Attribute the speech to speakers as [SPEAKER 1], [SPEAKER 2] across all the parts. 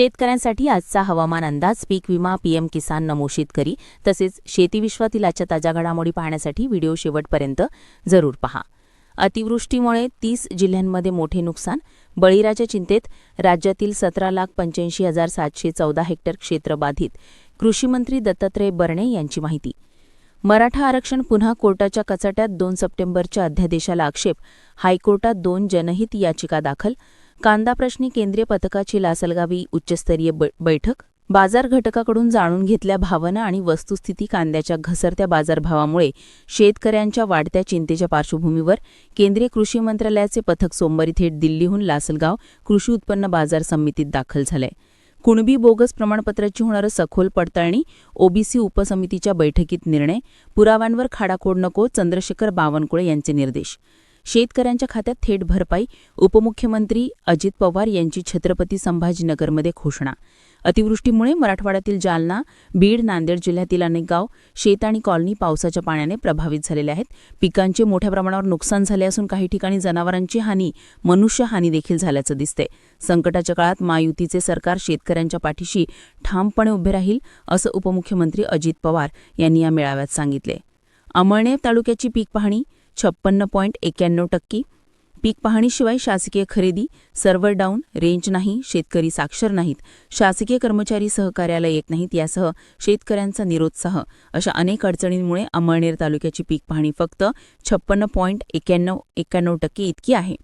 [SPEAKER 1] शेतकऱ्यांसाठी आजचा हवामान अंदाज पीक विमा पीएम किसान नमो शेतकरी तसेच शेती विश्वातील आजच्या ताज्या घडामोडी पाहण्यासाठी व्हिडिओ शेवटपर्यंत जरूर पहा. अतिवृष्टीमुळे तीस जिल्ह्यांमध्ये मोठे नुकसान बळीराच्या चिंतेत राज्यातील सतरा लाख पंच्याऐंशी हजार सातशे चौदा हेक्टर क्षेत्र बाधित कृषीमंत्री दत्तात्रय बर्णे यांची माहिती. मराठा आरक्षण पुन्हा कोर्टाच्या कचाट्यात दोन सप्टेंबरच्या अध्यादेशाला आक्षेप हायकोर्टात दोन जनहित याचिका दाखल कांदा प्रश्नी केंद्रीय पथकाची लासलगावी उच्चस्तरीय बैठक बाजार घटकाकडून जाणून घेतल्या भावना आणि वस्तुस्थिती कांद्याच्या घसरत्या बाजारभावामुळे शेतकऱ्यांच्या वाढत्या चिंतेच्या पार्श्वभूमीवर केंद्रीय कृषी मंत्रालयाचे पथक सोमवारी थेट दिल्लीहून लासलगाव कृषी उत्पन्न बाजार समितीत दाखल झालंय. कुणबी बोगस प्रमाणपत्राची होणारं सखोल पडताळणी ओबीसी उपसमितीच्या बैठकीत निर्णय पुराव्यांवर खाडाखोड नको चंद्रशेखर बावनकुळे यांचे निर्देश. शेतकऱ्यांच्या खात्यात थेट भरपाई उपमुख्यमंत्री अजित पवार यांची छत्रपती संभाजीनगरमध्ये घोषणा. अतिवृष्टीमुळे मराठवाड्यातील जालना बीड नांदेड जिल्ह्यातील अनेक गाव शेत आणि कॉलनी पावसाच्या पाण्याने प्रभावित झालेले आहेत. पिकांचे मोठ्या प्रमाणावर नुकसान झाले असून काही ठिकाणी जनावरांची हानी मनुष्य हानी देखील झाल्याचं दिसते संकटाच्या काळात महायुतीचे सरकार शेतकऱ्यांच्या पाठीशी ठामपणे उभे राहील असं उपमुख्यमंत्री अजित पवार यांनी या मेळाव्यात सांगितले अमळनेर तालुक्याची पीक पाहणी छप्पन्न पॉईंट एक्याण्णव टक्के. पीक पाहणीशिवाय शासकीय खरेदी सर्व्हर डाऊन रेंज नाही शेतकरी साक्षर नाहीत. शासकीय कर्मचारी सहकार्यालय येत नाहीत यासह शेतकऱ्यांचा निरोत्साह. अशा अनेक अडचणींमुळे अमळनेर तालुक्याची पीक पाहणी फक्त छप्पन्न पॉईंट एक्याण्णव एक्याण्णव टक्के इतकी आहे.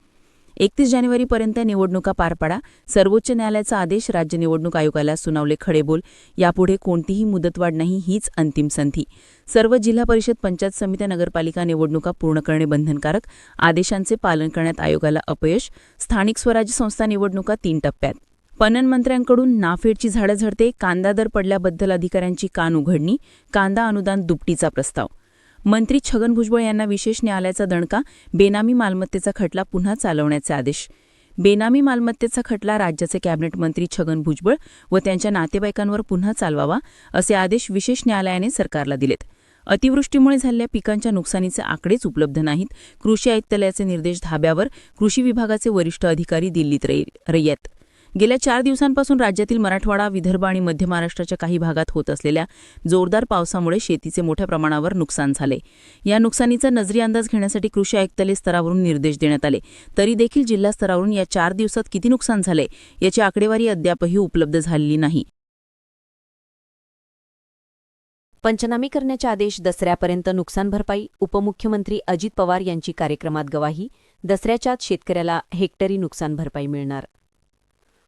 [SPEAKER 1] एकतीस जानेवारीपर्यंत निवडणुका पार पाडा. सर्वोच्च न्यायालयाचा आदेश राज्य निवडणूक आयोगाला सुनावले खडेबोल. यापुढे कोणतीही मुदतवाढ नाही हीच अंतिम संधी. सर्व जिल्हा परिषद पंचायत समित्या नगरपालिका निवडणुका पूर्ण करणे बंधनकारक. आदेशांचे पालन करण्यात आयोगाला अपयश. स्थानिक स्वराज्य संस्था निवडणुका तीन टप्प्यात. पणन मंत्र्यांकडून नाफेडची झाडं झडते. कांदा दर पडल्याबद्दल अधिकाऱ्यांची कान उघडणी. कांदा अनुदान दुपटीचा प्रस्ताव. मंत्री छगन भुजबळ यांना विशेष न्यायालयाचा दणका बेनामी मालमत्तेचा खटला पुन्हा चालवण्याचे आदेश. बेनामी मालमत्तेचा खटला राज्याचे कॅबिनेट मंत्री छगन भुजबळ व त्यांच्या नातेवाईकांवर पुन्हा चालवावा असे आदेश विशेष न्यायालयाने सरकारला दिलेत. अतिवृष्टीमुळे झालेल्या पिकांच्या नुकसानीचे आकडेच उपलब्ध नाहीत. कृषी आयुक्तालयाचे निर्देश धाब्यावर कृषी विभागाचे वरिष्ठ अधिकारी दिल्लीत रय्यत. गेल्या चार दिवसांपासून राज्यातील मराठवाडा विदर्भ आणि मध्य महाराष्ट्राच्या काही भागात होत असलेल्या जोरदार पावसामुळे शेतीचे मोठ्या प्रमाणावर नुकसान झाले. या नुकसानीचा नजरी अंदाज घेण्यासाठी कृषी आयुक्तालय स्तरावरून निर्देश देण्यात आले. तरी देखील जिल्हा स्तरावरून या चार दिवसात किती नुकसान झाले याची आकडेवारी अद्यापही उपलब्ध झालेली नाही.
[SPEAKER 2] पंचनामे करण्याचे आदेश दसऱ्यापर्यंत नुकसान भरपाई उपमुख्यमंत्री अजित पवार यांची कार्यक्रमात गवाही दसऱ्याच्यात शेतकऱ्याला हेक्टरी नुकसान भरपाई मिळणार.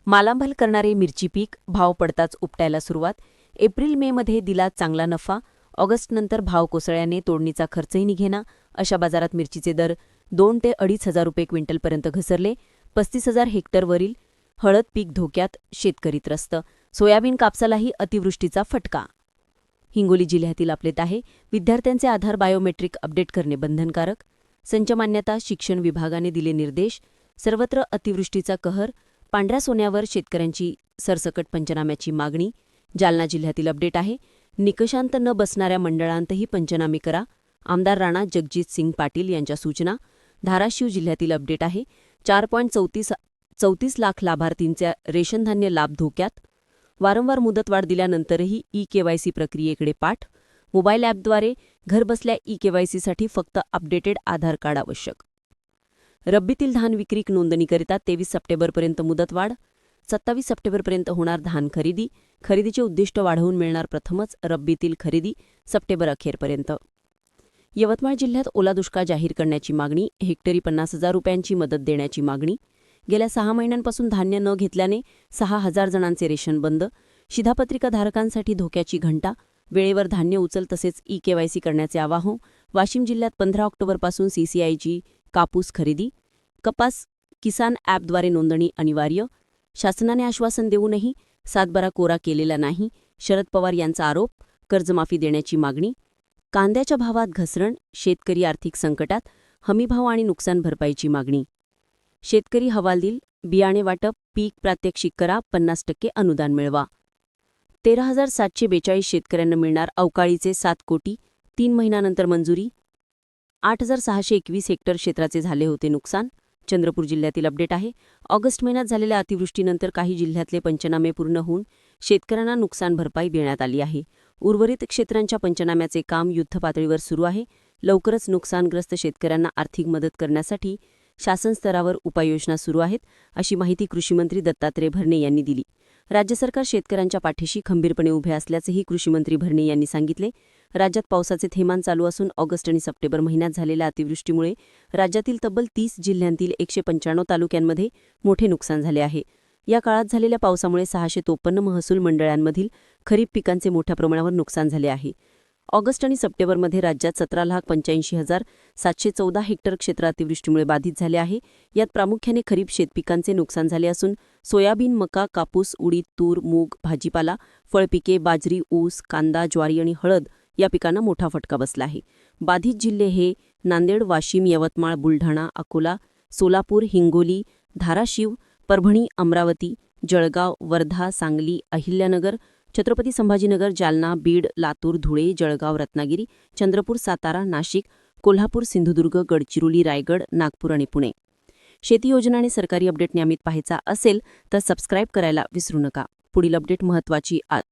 [SPEAKER 2] मालामाल करणारे मिरची पीक भाव पडताच उपटायला सुरुवात. एप्रिल मे मध्ये दिला चांगला नफा. ऑगस्टनंतर भाव कोसळ्याने तोडणीचा खर्चही निघेना. अशा बाजारात मिरचीचे दर दोन ते अडीच हजार रुपये क्विंटलपर्यंत घसरले. पस्तीस हजार हेक्टरवरील हळद पीक धोक्यात शेतकरी त्रस्त. सोयाबीन कापसालाही अतिवृष्टीचा फटका. हिंगोली जिल्ह्यातील आपलेत आहे विद्यार्थ्यांचे आधार बायोमेट्रिक अपडेट करणे बंधनकारक. संचमान्यता शिक्षण विभागाने दिले निर्देश. सर्वत्र अतिवृष्टीचा कहर. पांढऱ्या सोन्यावर शेतकऱ्यांची सरसकट पंचनाम्याची मागणी जालना जिल्ह्यातील अपडेट आहे. निकषांत न बसणाऱ्या मंडळांतही पंचनामे करा. आमदार राणा जगजित सिंग पाटील यांच्या सूचना धाराशिव जिल्ह्यातील अपडेट आहे. चार पॉईंट चौतीस चौतीस लाख लाभार्थींचे रेशनधान्य लाभ धोक्यात. वारंवार मुदतवाढ दिल्यानंतरही ई केवायसी प्रक्रियेकडे पाठ. मोबाईल ॲपद्वारे घरबसल्या ई केवायसीसाठी फक्त अपडेटेड आधार कार्ड आवश्यक. रब्बीतील धान विक्री नोंदणीकरिता तेवीस सप्टेंबरपर्यंत मुदतवाढ सत्तावीस सप्टेंबरपर्यंत होणार धान खरेदी. खरेदीचे उद्दिष्ट वाढवून मिळणार प्रथमच रब्बीतील खरेदी सप्टेंबर अखेरपर्यंत. यवतमाळ जिल्ह्यात ओला दुष्काळ जाहीर करण्याची मागणी हेक्टरी पन्नास हजार रुपयांची मदत देण्याची मागणी. गेल्या सहा महिन्यांपासून धान्य न घेतल्याने सहा हजार जणांचे रेशन बंद शिधापत्रिकाधारकांसाठी धोक्याची घंटा वेळेवर धान्य उचल तसेच ई केवायसी करण्याचे आवाहन वाशिम जिल्ह्यात पंधरा ऑक्टोबरपासून सीसीआयची कापूस खरेदी कपास किसान ॲपद्वारे नोंदणी अनिवार्य शासनाने आश्वासन देऊनही सातबारा कोरा केलेला नाही शरद पवार यांचा आरोप कर्जमाफी देण्याची मागणी कांद्याच्या भावात घसरण शेतकरी आर्थिक संकटात हमीभाव आणि नुकसान भरपाईची मागणी. शेतकरी हवालदिल बियाणे वाटप पीक प्रात्यक्षिक करा पन्नास टक्के अनुदान मिळवा. तेरा हजार सातशे बेचाळीस शेतकऱ्यांना मिळणार अवकाळीचे सात कोटी तीन महिन्यानंतर मंजुरी आठ हजार सहाशे एकवीस हेक्टर क्षेत्राचे झाले होते नुकसान. चंद्रपूर जिल्ह्यातील अपडेट आहे. ऑगस्ट महिन्यात झालेल्या अतिवृष्टीनंतर काही जिल्ह्यातले पंचनामे पूर्ण होऊन शेतकऱ्यांना नुकसान भरपाई देण्यात आली आहे. उर्वरित क्षेत्रांच्या पंचनाम्याचे काम युद्धपातळीवर सुरू आहे. लवकरच नुकसानग्रस्त शेतकऱ्यांना आर्थिक मदत करण्यासाठी शासन स्तरावर उपाययोजना सुरू आहेत अशी माहिती कृषीमंत्री दत्तात्रय भरणे यांनी दिली. राज्य सरकार शेतकऱ्यांच्या पाठीशी खंबीरपणे उभे असल्याचेही कृषीमंत्री भरणे यांनी सांगितले. राज्यात पावसाचे थैमान चालू असून ऑगस्ट आणि सप्टेंबर महिन्यात झालेल्या अतिवृष्टीमुळे राज्यातील तब्बल तीस जिल्ह्यांतील एकशे पंच्याण्णव तालुक्यांमध्ये मोठे नुकसान झाले आहे. या काळात झालेल्या पावसामुळे सहाशे तोपन्न महसूल मंडळांमधील खरीप पिकांचे मोठ्या प्रमाणावर नुकसान झाले आहे. ऑगस्ट आणि सप्टेंबरमध्ये राज्यात सतरा लाख पंच्याऐंशी हजार सातशे चौदा हेक्टर क्षेत्र अतिवृष्टीमुळे बाधित झाले आहे. यात प्रामुख्याने खरीप शेतपिकांचे नुकसान झाले असून सोयाबीन मका कापूस उडीद तूर मूग भाजीपाला फळपिके बाजरी ऊस कांदा ज्वारी आणि हळद या पिकांना मोठा फटका बसला आहे. बाधित जिल्हे हे नांदेड वाशिम यवतमाळ बुलढाणा अकोला सोलापूर हिंगोली धाराशिव परभणी अमरावती जळगाव वर्धा सांगली अहिल्यानगर छत्रपती संभाजीनगर जालना बीड लातूर धुळे जळगाव रत्नागिरी चंद्रपूर सातारा नाशिक कोल्हापूर सिंधुदुर्ग गडचिरोली रायगड नागपूर आणि पुणे. शेती योजना आणि सरकारी अपडेट नियमित पाहायचा असेल तर सबस्क्राईब करायला विसरू नका. पुढील अपडेट महत्त्वाची आ